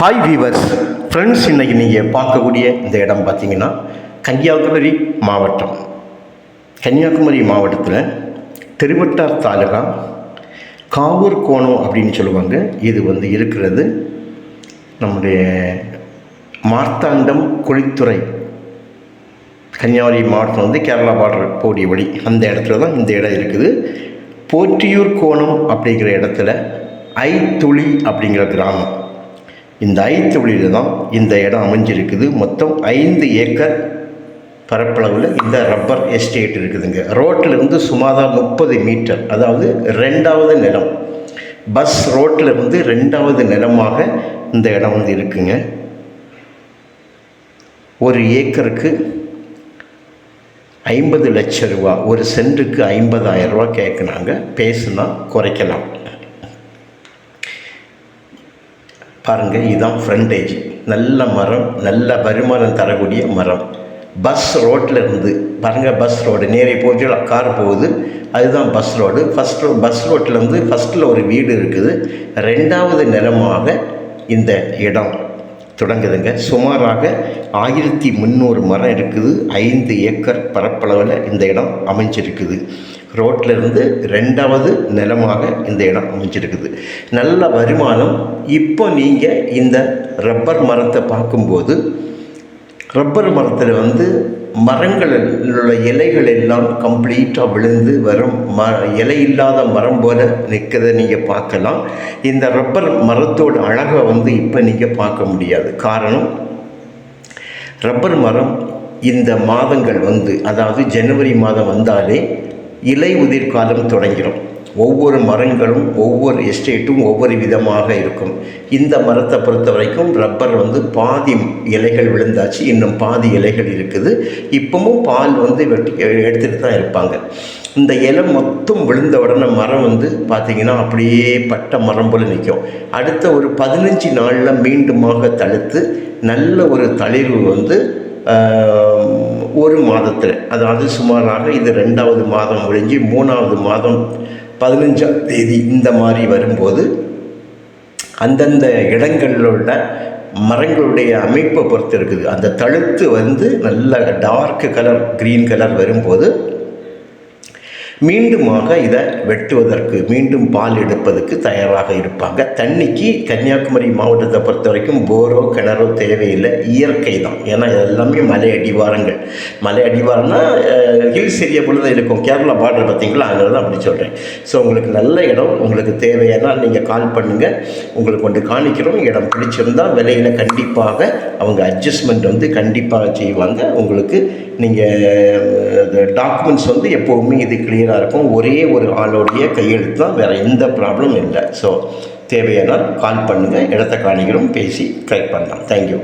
Hi viewers friends இன்னைக்கு நீங்கள் பார்க்கக்கூடிய இந்த இடம் பார்த்தீங்கன்னா கன்னியாகுமரி மாவட்டம். கன்னியாகுமரி மாவட்டத்தில் திருவட்டார் தாலுகா காவூர் கோணம் அப்படின்னு சொல்லுவாங்க. இது வந்து இருக்கிறது நம்முடைய மார்த்தாண்டம் குழித்துறை கன்னியாகுமரி மாவட்டம் வந்து கேரளா பார்டர் போடிய வழி அந்த இடத்துல தான் இந்த இடம் இருக்குது. போற்றியூர் கோணம் அப்படிங்கிற இடத்துல ஐத்துளி அப்படிங்கிற கிராமம். இந்த ஐத்துளியில் தான் இந்த இடம் அமைஞ்சிருக்குது. மொத்தம் ஐந்து ஏக்கர் பரப்பளவில் இந்த ரப்பர் எஸ்டேட் இருக்குதுங்க. ரோட்டில் இருந்து சுமார் முப்பது மீட்டர் அதாவது ரெண்டாவது நிலம். பஸ் ரோட்டில் வந்து ரெண்டாவது நிலமாக இந்த இடம் வந்து இருக்குங்க. ஒரு ஏக்கருக்கு ஐம்பது லட்ச ரூபா ஒரு சென்ட்டுக்கு ஐம்பதாயிரம் ரூபா கேட்குனாங்க பேசுனா குறைக்கலாம். பாருங்கள் இதுதான் ஃப்ரண்டேஜ் நல்ல மரம் நல்ல வருமானம் தரக்கூடிய மரம். பஸ் ரோட்டில் இருந்து பாருங்கள் பஸ் ரோடு நேரே போச்சு கார் போகுது. அதுதான் பஸ் ரோடு ஃபஸ்ட் பஸ் ரோட்டில் இருந்து ஃபஸ்ட்டில் ஒரு வீடு இருக்குது. ரெண்டாவது நிலமாக இந்த இடம். தொடங்குதுங்க. சுமாராக ஆயிரத்தி முந்நூறு மரம் இருக்குது. ஐந்து ஏக்கர் பரப்பளவில் இந்த இடம் அமைஞ்சிருக்குது. ரோட்டில் இருந்து ரெண்டாவது நிலமாக இந்த இடம் அமைஞ்சிருக்குது. நல்ல வருமானம். இப்போ நீங்கள் இந்த ரப்பர் மரத்தை பார்க்கும்போது ரப்பர் மரத்தில் வந்து மரங்களில் உள்ள இலைகள் எல்லாம் கம்ப்ளீட்டாக விழுந்து வரும். ம இலை இல்லாத மரம் போல நிற்கிறத நீங்கள் பார்க்கலாம். இந்த ரப்பர் மரத்தோட அழகை வந்து இப்போ நீங்கள் பார்க்க முடியாது. காரணம் ரப்பர் மரம் இந்த மாதங்கள் வந்து அதாவது ஜனவரி மாதம் வந்தாலே இலை உதிர் காலம் தொடங்கிடும் ஒவ்வொரு மரங்களும் ஒவ்வொரு எஸ்டேட்டும் ஒவ்வொரு விதமாக இருக்கும். இந்த மரத்தை பொறுத்த வரைக்கும் ரப்பர் வந்து பாதி இலைகள் விழுந்தாச்சு இன்னும் பாதி இலைகள் இருக்குது. இப்போவும் பால் வந்து வெட்டி எடுத்துகிட்டு தான் இருப்பாங்க. இந்த இலை மொத்தம் விழுந்த உடனே மரம் வந்து பார்த்திங்கன்னா அப்படியே பட்ட மரம் போல் நிற்கும் அடுத்த ஒரு பதினஞ்சு நாளில் மீண்டுமாக தழுத்து நல்ல ஒரு தளிர்வு வந்து ஒரு மாதத்தில் அதாவது சுமாராக இது ரெண்டாவது மாதம் முடிஞ்சு மூணாவது மாதம் பதினஞ்சாம் தேதி இந்த மாதிரி வரும்போது அந்தந்த இடங்களில் உள்ள மரங்களுடைய அமைப்பை பொறுத்து இருக்குது. அந்த தழுத்து வந்து நல்ல டார்க் கலர் க்ரீன் கலர் வரும்போது மீண்டுமாக இதை வெட்டுவதற்கு மீண்டும் பால் எடுப்பதற்கு தயாராக இருப்பாங்க. தண்ணிக்கு கன்னியாகுமரி மாவட்டத்தை பொறுத்த வரைக்கும் போரோ கிணறோ தேவையில்லை. இயற்கை தான். ஏன்னா எல்லாமே மலை அடிவாரங்கள். மலை அடிவாரம்னா ஹில்ஸ் ஏரியா பொழுது இருக்கும். கேரளா பார்டர் பார்த்தீங்களா? அதனால தான் அப்படி சொல்கிறேன் ஸோ உங்களுக்கு நல்ல இடம் உங்களுக்கு தேவையானால் நீங்கள் கால் பண்ணுங்கள் உங்களுக்கு கொண்டு காணிக்கிறோம். இடம் பிடிச்சிருந்தால் விலையில் கண்டிப்பாக அவங்க அட்ஜஸ்ட்மெண்ட் வந்து கண்டிப்பாக செய்வாங்க. உங்களுக்கு நீங்கள் டாக்குமெண்ட்ஸ் வந்து எப்போவுமே இது கிளியர் க்ளீனாக இருக்கும் ஒரே ஒரு ஆளோடைய கையெழுத்து தான் வேறு எந்த ப்ராப்ளமும் இல்லை. ஸோ தேவையானால் கால் பண்ணுங்கள் இடத்த காணிக்கிறோம் பேசி ட்ரை பண்ணலாம். தேங்க்யூ